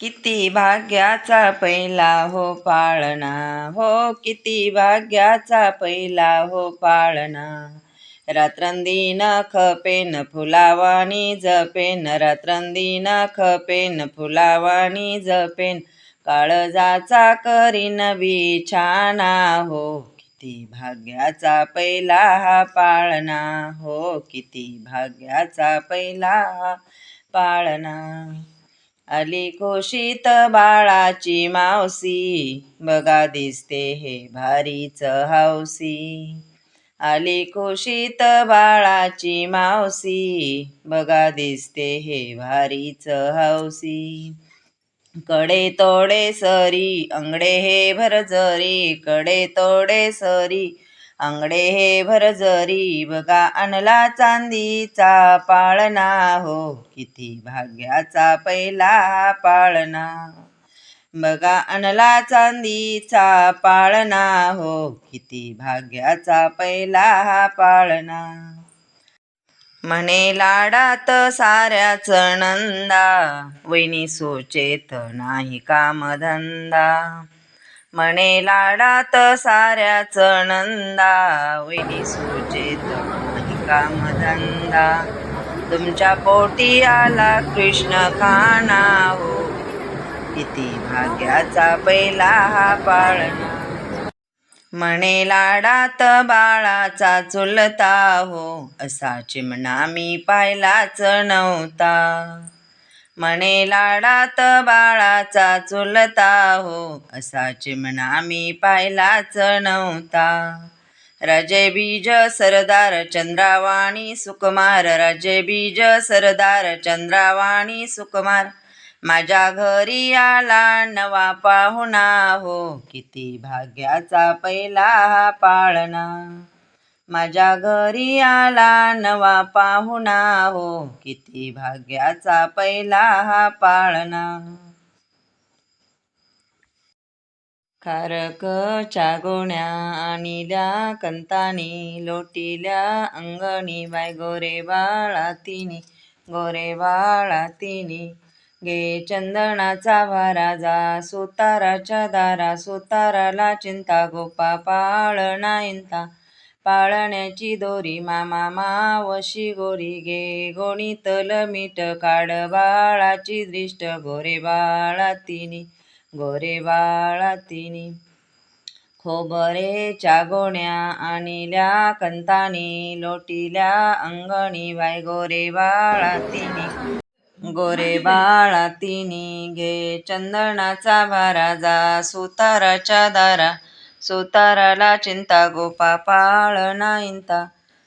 किती भाग्याचा पहिला हो पाळणा. हो किती भाग्याचा पहिला हो पाळणा. रात्रंदीन खपेन फुलावानी जपेन. रात्रंदीन खपेन फुलावानी जपेन. काळजाचा करीन बिछाना हो किती भाग्याचा पहिला हा पाळणा. हो किती भाग्याचा पहिला पाळणा. आली कोशीत बाळाची मावशी. बघा दिसते हे भारीच हौसी आली कोशीत बाळाची मावशी. बघा दिसते हे भारीच हौसी कडे तोडे सरी अंगडे हे भरजरी. कडे तोडे सरी अंगडे हे भरजरी बघा आणला चांदीचा पाळणा. हो किती भाग्याचा पहिला पाळणा. बघा आणला चांदीचा पाळणा. हो किती भाग्याचा पहिला पाळणा. म्हणे लाडात साऱ्याच नंदा वैनी सोचेत नाही कामधंदा. म्हणे लाडात साऱ्याच नंदा. वैनी सुचेत काम कामधंदा तुमच्या पोटी आला कृष्ण खाना हो. किती भाग्याचा पहिला हा पाळणा. म्हणे लाडात बाळाचा चुलता हो. असा चिमणा मी पाहिलाच नव्हता. म्हणे लाडात बाळाचा चुलता हो असा चिमणा मी पाहिलाच नव्हता. राजे बीज सरदार चंद्रावाणी सुकुमार. राजे बीज सरदार चंद्रावाणी सुकुमार. माझ्या घरी आला नवा पाहुणा हो किती भाग्याचा पहिला पाळणा. माझ्या घरी आला नवा पाहुणा. हो किती भाग्याचा पहिला हा पाळणा. खारक चागोण्या आणिल्या कंतानी लोटिल्या अंगणी. बाय गोरे बाळा तिनी गोरे बाळा तिनी गे चंदनाचा भाराजा सुताराच्या दारा सुताराला चिंता गोपा पाळणा इंता. पाळण्याची दोरी मामा मावशी गोरी गे. गोणीतल मीठ काढ बाळाची दृष्ट. गोरे बाळा तिनी गोरे बाळा तिनी. खोबरे चागोण्या आणिल्या कंतानी लोटिल्या अंगणी बाय गोरे बाळा तिनी. गोरे बाळा तिनी घे चंदनाचा भाराजा सुताराच्या दारा. सुताराला चिंता गोपा पाळणा इंता.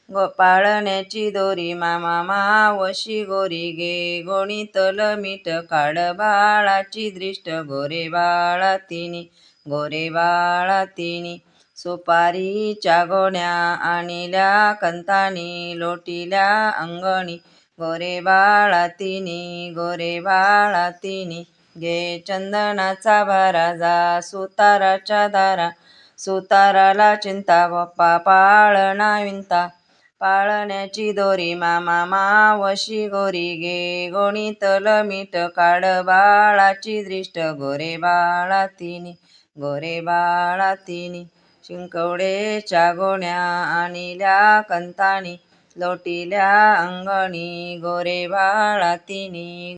गो पाळण्याची दोरी मामा मावशी गोरी गे. गोणीतल मीठ काढ बाळाची दृष्ट गोरे बाळा तिनी गोरे बाळा तिनी. सुपारीच्या गोण्या आणिल्या कंतानी लोटिल्या अंगणी. गोरे बाळा तिनी गोरे बाळा तिनी. घे चंदनाचा भाराजा सुताराच्या दारा. सुताराला चिंता बाप्पा पाळणा विंता. पाळण्याची दोरी मामा मावशी गोरी गे गोणीतल मीठ काढ बाळाची दृष्ट. गोरे बाळा तिनी गोरे बाळा तिनी शिंकवडेच्या गोण्या आणिल्या कंतानी लोटिल्या अंगणी. गोरे बाळा तिनी